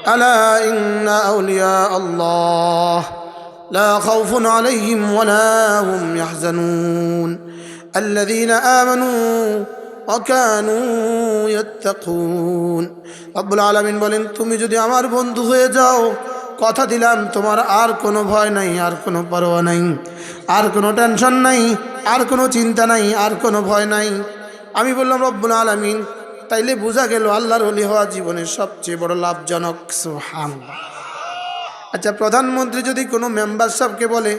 ألا إن أولياء الله لا خوف عليهم ولا هم يحزنون الذين آمنوا وكانوا يتقون রব্বুল আলমিন বলেন তুমি যদি আমার বন্ধু হয়ে যাও কথা দিলাম তোমার আর কোনো ভয় নাই আর কোনো পরোয়া নাই আর কোনো টেনশন নাই আর কোনো চিন্তা নাই আর কোনো ভয় নাই আমি বললাম রব্বুল আলমিন তাইলে বোঝা গেল আল্লাহর হলি হওয়া জীবনের সবচেয়ে বড় লাভজনক সুহান আচ্ছা প্রধানমন্ত্রী যদি কোনো মেম্বার সাহেবকে বলে,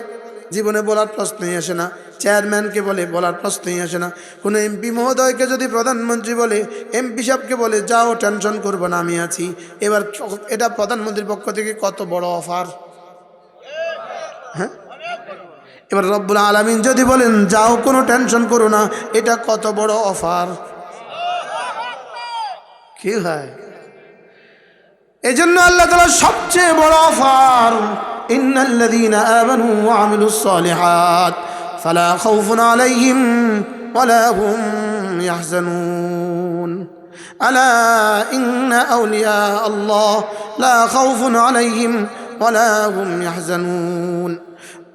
জীবনে বলার প্রশ্নই আসে না, চেয়ারম্যানকে বলে, বলার প্রশ্নই আসে না, কোনো এমপি মহোদয়কে যদি প্রধানমন্ত্রী বলে, এমপি সাহেবকে বলে, যাও, টেনশন করব না, আমি আছি, এবার এটা প্রধানমন্ত্রীর পক্ষ থেকে কত বড় অফার? হ্যাঁ? এবার রব্বুল আলমিন যদি বলেন, যাও, কোনো টেনশন করো না, এটা কত বড় অফার? কি হয় এই জন্য আল্লাহ তালা সবচেয়ে বড় অফার ইন্নাল্লাযীনা আমানু ওয়া আমিলুস সালিহাত ফালা খাউফুন আলাইহিম ওয়ালা হুম ইয়াহজানুন আলা ইন্না আউলিয়া আল্লাহ লা খাউফুন আলাইহিম ওয়ালা হুম ইয়াহজানুন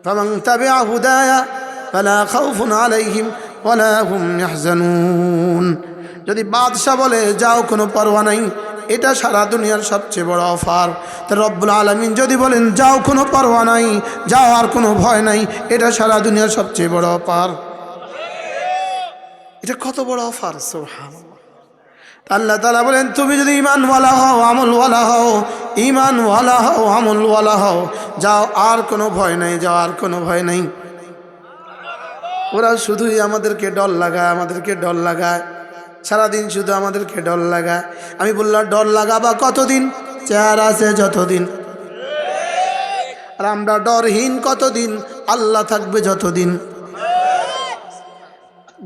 فمن تبع هدايا فلا خوف عليهم ولا هم يحزنون যদি বাদশাহ বলে, যাও, কোনো পরোয়া নাই। এটা সারা দুনিয়ার সবচেয়ে বড় অফার। তো রব্বুল আলমিন যদি বলেন, যাও, কোনো পরোয়া নাই, যাও, আর কোনো ভয় নাই, এটা সারা দুনিয়ার সবচেয়ে বড় অফার। এটা কত বড় অফার সোহান আল্লাহ তালা বলেন, তুমি যদি ইমানওয়ালা হও, আমলওয়ালা হও ইমানওয়ালা হও, আমলওয়ালা হও, যাও, আর কোনো ভয় নাই, যাও, আর কোনো ভয় নাই। ওরা শুধুই আমাদেরকে ডর লাগায়, আমাদেরকে ডর লাগায়। সারাদিন শুধু আমাদেরকে ডর লাগায়। আমি বললাম ডর লাগাবা কতদিন? চেয়ার আছে যতদিন। আর আমরা ডরহীন কতদিন? আল্লাহ থাকবে যতদিন।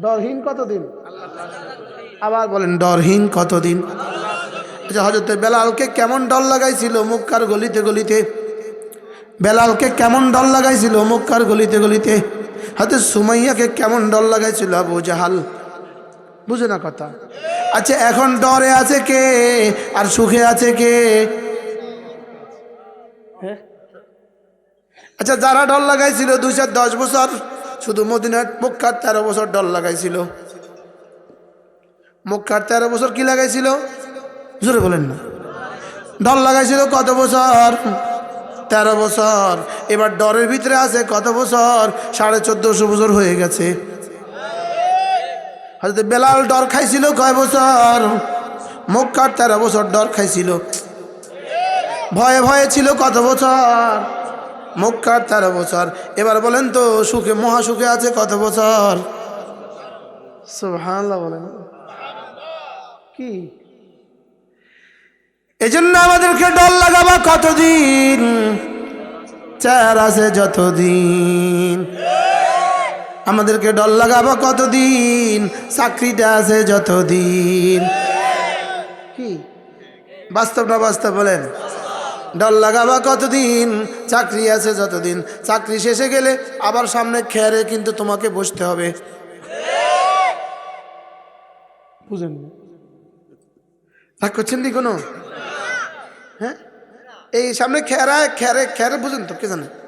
ডরহীন কতদিন? আবার বলেন, ডরহীন কতদিন? আচ্ছা বেলালকে কেমন ডর লাগাইছিল মুক্কার গলিতে গলিতে? বেলালকে কেমন ডর লাগাইছিল মুক্কার গলিতে গলিতে? হয়তো সুমাইয়াকে কেমন ডর লাগাইছিল আবু জাহাল? বুঝে না কথা। আচ্ছা এখন ডরে আছে কে? আর সুখে আছে কে? হ্যাঁ? আচ্ছা যারা ডর লাগাইছিল দুইশো দশ বছর শুধু মদিনার মুখার তেরো বছর ডর লাগাইছিল। মুখার তেরো বছর কি লাগাইছিল? জোরে বলেন না। ডর লাগাইছিল কত বছর? তেরো বছর। এবার ডরের ভিতরে আছে কত বছর? সাড়ে চোদ্দশো বছর হয়ে গেছে। হয়তো বেলাল ডর খাইছিল কয় বছর? মক্কার তেরো বছর ডর খাইছিল। ভয়ে ভয়ে ছিল কত বছর? মক্কার তেরো বছর। এবার বলেন তো, সুখে, মহা সুখে আছে কত বছর? বলেন। কি? এজন্য আমাদেরকে ডর লাগাবা কতদিন? চার আছে যতদিন। আমাদেরকে ডল লাগাবো কতদিন? চাকরিটা আছে যতদিন। কি? বাস্তব না বাস্তব বলেন? ডল লাগাবা কতদিন? চাকরি আছে যতদিন। চাকরি শেষে গেলে আবার সামনে খেয়ারে কিন্তু তোমাকে বসতে হবে। বুঝেন রাগ করছেন কোনো? হ্যাঁ? এই সামনে খেয়ারায়, খেয়ারে খেয়ারে বুঝেন তো, কে জানে?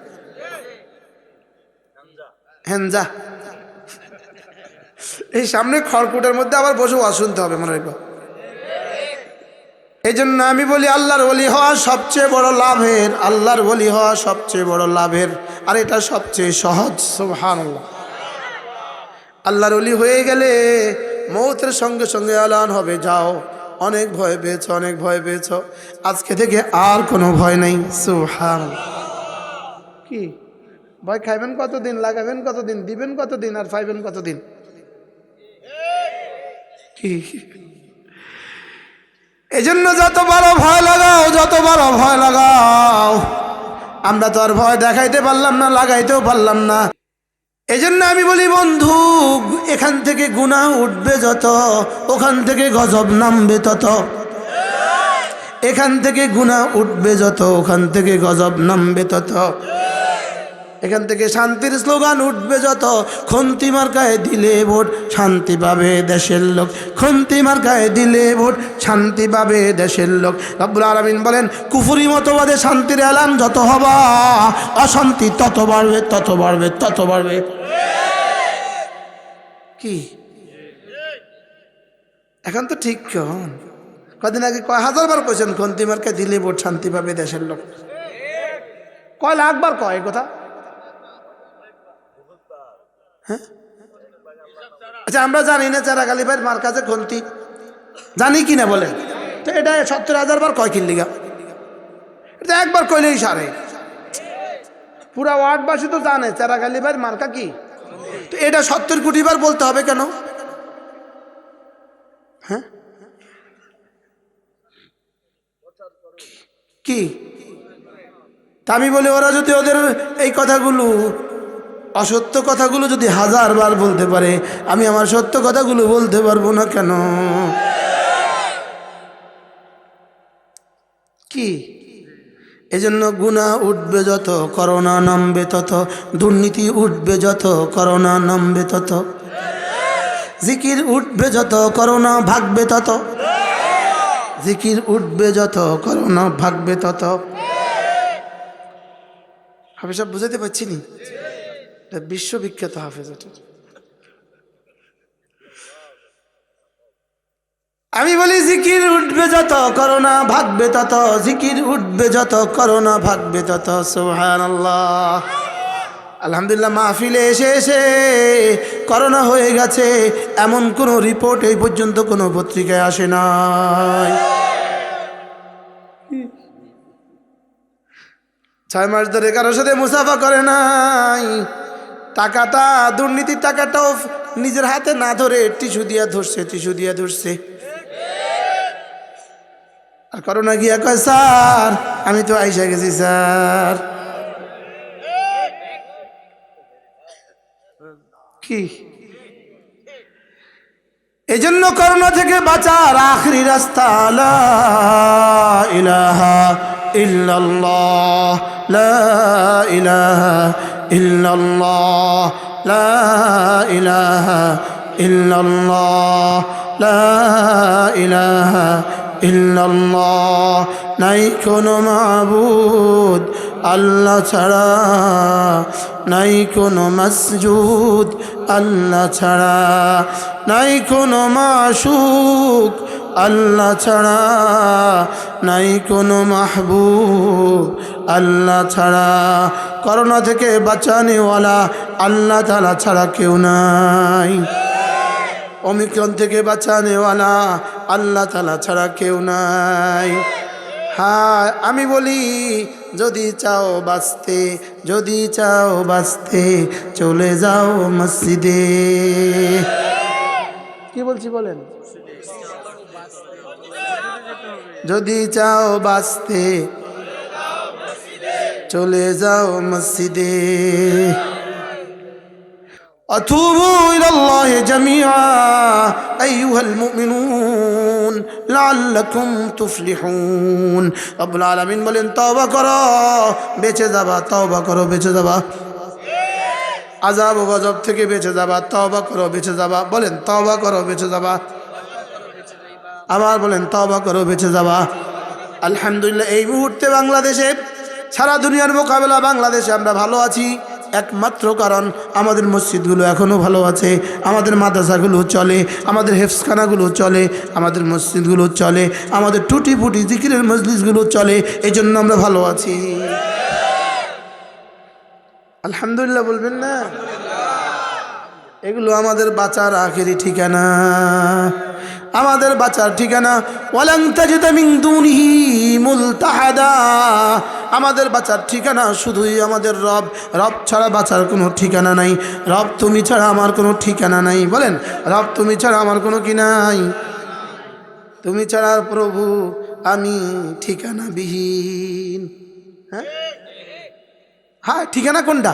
হ্যাঞ্জা এই সামনে খড়কুটের মধ্যে আবার বসে ওয়াজ শুনতে হবে, মনে রাখব। এই জন্য আমি বলি, আল্লাহর বলি হওয়া সবচেয়ে বড় লাভের, আল্লাহর বলি হওয়া সবচেয়ে বড় লাভের, আর এটা সবচেয়ে সহজ সুবহান আল্লাহর অলি হয়ে গেলে মৌতের সঙ্গে সঙ্গে আলান হবে, যাও। অনেক ভয় পেয়েছ, অনেক ভয় পেয়েছ। আজকে থেকে আর কোনো ভয় নেই সুবহান কি? ভয় খাইবেন কতদিন, লাগাবেন কতদিন, দিবেন কতদিন আর পাইবেন কতদিন? এজন্য যত বড় ভয় লাগাও, যত বড় ভয় লাগাও। আমরা তো আর ভয় দেখাইতে পারলাম না, লাগাইতেও পারলাম না। এজন্য আমি বলি, বন্ধু, এখান থেকে গুণা উঠবে যত, ওখান থেকে গজব নামবে তত। এখান থেকে গুণা উঠবে যত, ওখান থেকে গজব নামবে তত। এখান থেকে শান্তির স্লোগান উঠবে যত। খন্তি মার্কায় দিলে ভোট, শান্তি পাবে দেশের লোক। খন্তি মার্কায় দিলে ভোট, শান্তি পাবে দেশের লোক। রব্বুল আলমিন বলেন, কুফুরি মতবাদে শান্তির এলান যত হবা, অশান্তি তত বাড়বে তত বাড়বে তত বাড়বে। কি? এখন তো ঠিক কন। কদিন আগে কয় হাজার বার কয়েছেন খন্তি মার্কায় দিলে ভোট, শান্তি পাবে দেশের লোক। কয় লাখ বার কয় কথা? হ্যাঁ? আচ্ছা আমরা জানি না চারা গালি ভাইয়ের মার কাছে খন্তি। জানি কি না বলে? তো এটা সত্তর হাজার বার কয় কিনলিগা এটা একবার কইলেই সারে। পুরা ওয়ার্ডবাসী তো জানে, চারা গালি ভাইয়ের মার্কা কি? তো এটা সত্তর কোটি বার বলতে হবে কেন? হ্যাঁ? কি? তা আমি বলি, ওরা যদি ওদের এই কথাগুলো অসত্য কথাগুলো যদি হাজার বার বলতে পারে, আমি আমার সত্য কথাগুলো বলতে পারব না কেন? কি? এজন্য গুণা উঠবে যত, করোনা নামবে তত, দুর্নীতি উঠবে যত, করোনা নামবে তত। জিকির উঠবে যত, করোনা ভাগবে তত। জিকির উঠবে যত, করোনা ভাগবে তত। আমি সব বুঝাতে পারছি নি? এটা বিশ্ববিখ্যাত হাফেজ এটা। আমি বলি, জিকির উঠবে যত করোনা ভাগবে তত। জিকির উঠবে যত করোনা ভাগবে তত। সুহান আলহামদুলিল্লাহ, মাহফিলে এসে এসে করোনা হয়ে গেছে। এমন কোনো রিপোর্ট এই পর্যন্ত কোনো পত্রিকায় আসে নাই। ছয় মাস ধরে কারোর সাথে মুসাফা করে নাই। টাকাটা, দুর্নীতির টাকাটাও নিজের হাতে না ধরে টিস্যু দিয়া ধরছে, টিস্যু দিয়া ধরছে। আর করোনা গিয়া কয়, স্যার, আমি তো আইসা গেছি, স্যার। কি? এই জন্য করোনা থেকে বাঁচার আখরি রাস্তা ইলাহা ইল্লাল্লাহ, লা ইলাহা ইল্লাল্লাহ লা ইলাহা ইল্লাল্লাহ লা ইলাহা ইল্লাল্লাহ নাই কোনো মাবুদ আল্লাহ ছাড়া নাই কোনো মসজুদ আল্লাহ ছাড়া নাই কোনো মাসুক আল্লাহ ছাড়া নাই কোনো মাহবুব। আল্লাহ ছাড়া করোনা থেকে বাঁচানেওয়ালা আল্লাহ তালা ছাড়া কেউ নাই। অমিক্রণ থেকে বাঁচানেওয়ালা আল্লাহ তালা ছাড়া কেউ নাই। হ্যাঁ আমি বলি, যদি চাও বাঁচতে, যদি চাও বাঁচতে, চলে যাও মসজিদে। কি বলছি বলেন? যদি চাও বাঁচতে চলে যাও মসজিদে أتوبوا إلى الله جميعا أيها المؤمنون لعلكم تفلحون رب العالمين বলেন তওবা করো বেঁচে যাবা তওবা করো বেঁচে যাবা আজাব ও গজব থেকে বেঁচে যাবা তওবা করো বেঁচে যাবা বলেন তওবা করো বেঁচে যাবা আবার বলেন তবা করো, বেঁচে যাবা। আলহামদুলিল্লাহ, এই মুহূর্তে বাংলাদেশে, সারা দুনিয়ার মোকাবেলা বাংলাদেশে আমরা ভালো আছি, একমাত্র কারণ আমাদের মসজিদগুলো এখনও ভালো আছে, আমাদের মাদ্রাসাগুলো চলে, আমাদের হেফসখানাগুলো চলে, আমাদের মসজিদগুলো চলে, আমাদের টুটি ফুটি জিকিরের মসজিদগুলো চলে এই জন্য আমরা ভালো আছি। আলহামদুলিল্লাহ বলবেন না? এগুলো আমাদের বাঁচার আখেরি ঠিকানা। আমাদের বাঁচার ঠিকানা। মুলতাহাদা। আমাদের বাঁচার ঠিকানা শুধুই আমাদের রব। রব ছাড়া বাঁচার কোনো ঠিকানা নাই। রব তুমি ছাড়া আমার কোনো ঠিকানা নাই। বলেন, রব তুমি ছাড়া আমার কোনো কি নাই? তুমি ছাড়া প্রভু আমি ঠিকানা বিহীন হ্যাঁ? হ্যাঁ ঠিকানা কোনটা?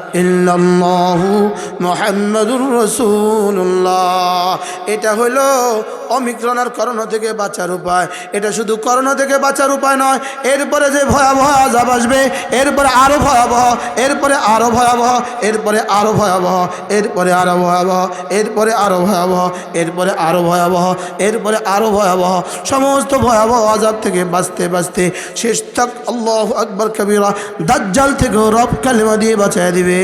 ইল্লাল্লাহু মুহাম্মাদুর রাসূলুল্লাহ। এটা হলো অমিক্রণ আর করোনা থেকে বাঁচার উপায়। এটা শুধু করোনা থেকে বাঁচার উপায় নয়, এরপরে যে ভয়াবহ আজাব আসবে, এরপরে আরও ভয়াবহ, এরপরে আরও ভয়াবহ, এরপরে আরও ভয়াবহ, এরপরে আরও ভয়াবহ, এরপরে আরও ভয়াবহ, এরপরে আরও ভয়াবহ, এরপরে আরও ভয়াবহ। সমস্ত ভয়াবহ আজাব থেকে বাঁচতে বাঁচতে শেষ তক আল্লাহ আকবর, কবিরা। দাজ্জাল থেকে রব কালিমা দিয়ে বাঁচায় দিবে।